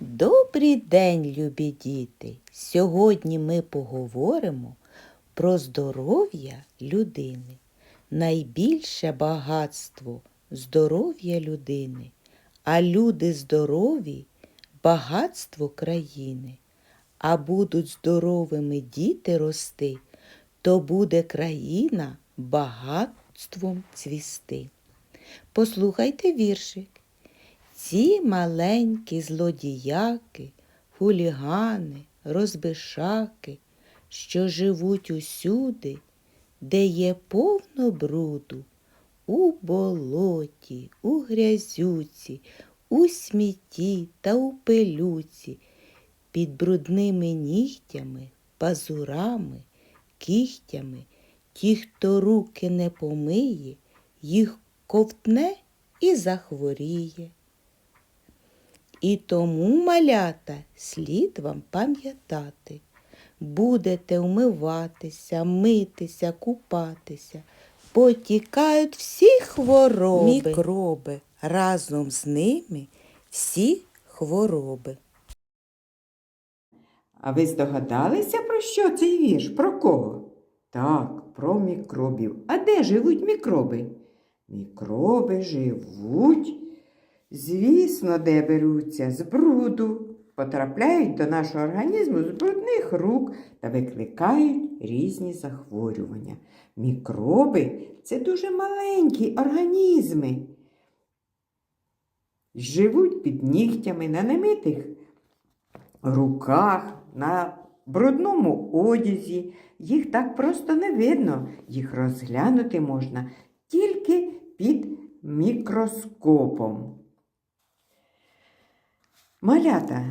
Добрий день, любі діти! Сьогодні ми поговоримо про здоров'я людини. Найбільше багатство здоров'я людини, а люди здорові багатство країни. А будуть здоровими діти рости, то буде країна багатством цвісти. Послухайте віршик. Ці маленькі злодіяки, хулігани, розбишаки, що живуть усюди, де є повно бруду, у болоті, у грязюці, у смітті та у пилюці, під брудними нігтями, пазурами, кігтями, ті, хто руки не помиє, їх ковтне і захворіє. І тому, малята, слід вам пам'ятати. Будете вмиватися, митися, купатися. Потікають всі хвороби, мікроби. Разом з ними всі хвороби. А ви здогадалися, про що цей вірш? Про кого? Так, про мікробів. А де живуть мікроби? Мікроби живуть, звісно, де беруться з бруду, потрапляють до нашого організму з брудних рук та викликають різні захворювання. Мікроби це дуже маленькі організми. Живуть під нігтями на немитих руках, на брудному одязі. Їх так просто не видно. Їх розглянути можна тільки під мікроскопом. Малята,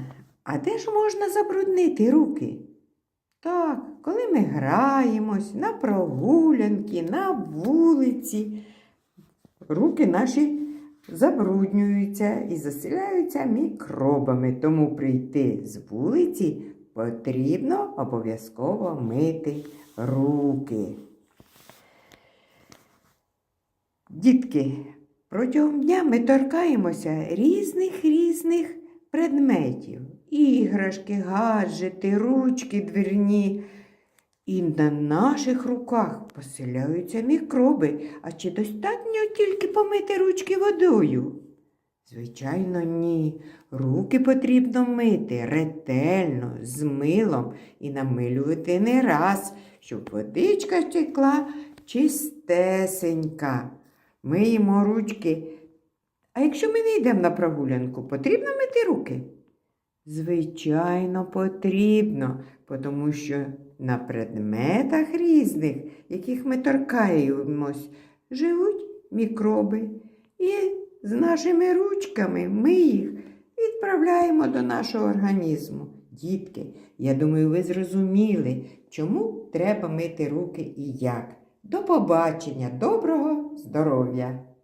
а де ж можна забруднити руки? Так, коли ми граємось на прогулянки, на вулиці, руки наші забруднюються і заселяються мікробами. Тому прийти з вулиці потрібно обов'язково мити руки. Дітки, протягом дня ми торкаємося різних різних предметів. Іграшки, гаджети, ручки двірні. І на наших руках поселяються мікроби. А чи достатньо тільки помити ручки водою? Звичайно, ні. Руки потрібно мити ретельно, з милом і намилювати не раз, щоб водичка текла чистесенька. Миємо ручки. А якщо ми не йдемо на прогулянку, потрібно мити руки? Звичайно, потрібно, тому що на предметах різних, яких ми торкаємось, живуть мікроби. І з нашими ручками ми їх відправляємо до нашого організму. Дітки, я думаю, ви зрозуміли, чому треба мити руки і як. До побачення, доброго здоров'я!